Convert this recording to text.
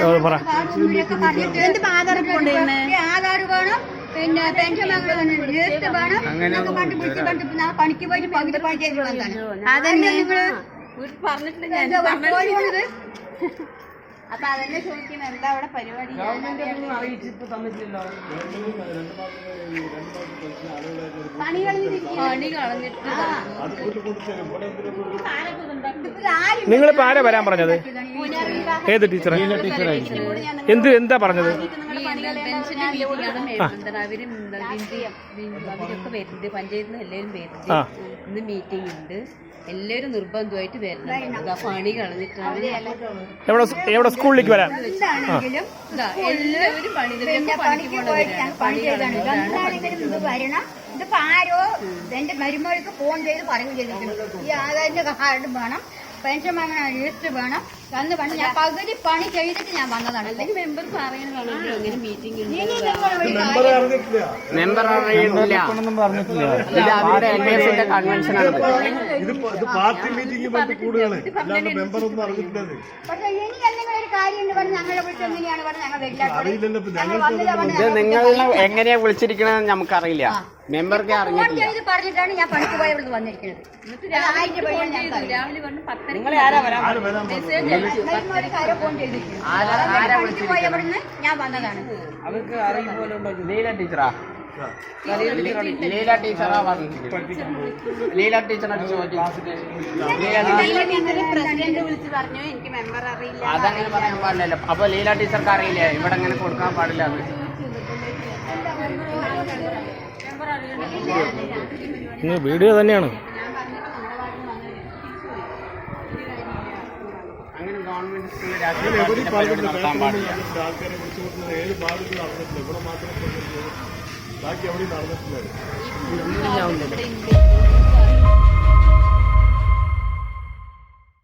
ഓ, പറ. എന്ത് ആധാർ കൊണ്ടുവരുന്നേ ആധാർ വേണം പിന്നെ പെൻഷൻ രജിസ്റ്റർ വേണം എന്നൊക്കെ പറഞ്ഞ് വിളിച്ച് പറഞ്ഞിട്ട് ഞാൻ പണിക്ക് പോയിട്ട് പകുതി പണി ചെയ്ത് വന്നതാണ് അതന്നെ നിങ്ങൾ? അപ്പൊ അതന്നെ ചോദിക്കുന്നത് എന്താ അവിടെ പരിപാടി? പണി കളഞ്ഞിട്ട് നിങ്ങളിപ്പോ ആരാ വരാൻ പറഞ്ഞത്? ഏത് ടീച്ചറെ എന്ത് എന്താ പറഞ്ഞത് ഇന്ന് മീറ്റിംഗ് ഉണ്ട് എല്ലാവരും നിർബന്ധമായിട്ട് വരണം ഇതാ പണി കളഞ്ഞിട്ടാണ് എവിടെ എവിടെ സ്കൂളിലേക്ക് വരാം എല്ലാവരും പണി ഇതിപ്പോ ആരോ എന്റെ മരുമകൾക്ക് ഫോൺ ചെയ്ത് പറയുകയും ചെയ്തിട്ടുണ്ട് ഈ ആധാറിന്റെ കാർഡ് വേണം പെൻഷൻ വാങ്ങണ രജിസ്റ്റർ വേണം എന്ന് പറഞ്ഞ് ഞാൻ പകുതി പണി ചെയ്തിട്ട് ഞാൻ വന്നതാണ്. അല്ലെങ്കിൽ മെമ്പർ പറയാനാണല്ലോ അങ്ങനെ മീറ്റിംഗ് മെമ്പർ അറിയുന്നില്ല ഇത് അവരുടെ കൺവെൻഷൻ ആണ്. പാർട്ടി മീറ്റിംഗ് മെമ്പർ ഒന്നും അറിഞ്ഞിട്ടില്ല പക്ഷെ ഇനി എന്തെങ്കിലും ഒരു കാര്യം ഉണ്ട് പറഞ്ഞ് ഞങ്ങളെ വിളിച്ച് എങ്ങനെയാണ് പറഞ്ഞ് ഞങ്ങൾ ഇത് നിങ്ങളെ എങ്ങനെയാ വിളിച്ചിരിക്കണെന്ന് നമുക്കറിയില്ല. മെമ്പർക്ക് അറിഞ്ഞിട്ടില്ല. പറഞ്ഞിട്ടാണ് ഞാൻ പണിക്ക് പോയി ഇവിടെ വന്നിരിക്കുന്നത് രാവിലെ പറഞ്ഞു പത്തര ഞാൻ വന്നതാണ് അവർക്ക് ലീല ടീച്ചറാ ലീല ടീച്ചറാ ലീല അതങ്ങനെ പറയാൻ പാടില്ലല്ലോ അപ്പൊ ലീല ടീച്ചർക്ക് അറിയില്ലേ ഇവിടെ അങ്ങനെ കൊടുക്കാൻ പാടില്ല വീഡിയോ തന്നെയാണ്. ഗവൺമെന്റ് സ്കൂളിൽ എവിടെ രാഷ്ട്രീയ പരിപാടി നടത്താൻ പാടില്ല. ആൾക്കാരെ കുറിച്ച് കൊടുക്കുന്നത് ഏത് ഭാഗത്തും നടന്നിട്ടില്ല. ഇവിടെ മാത്രം ബാക്കി എവിടെയും നടന്നിട്ടില്ല.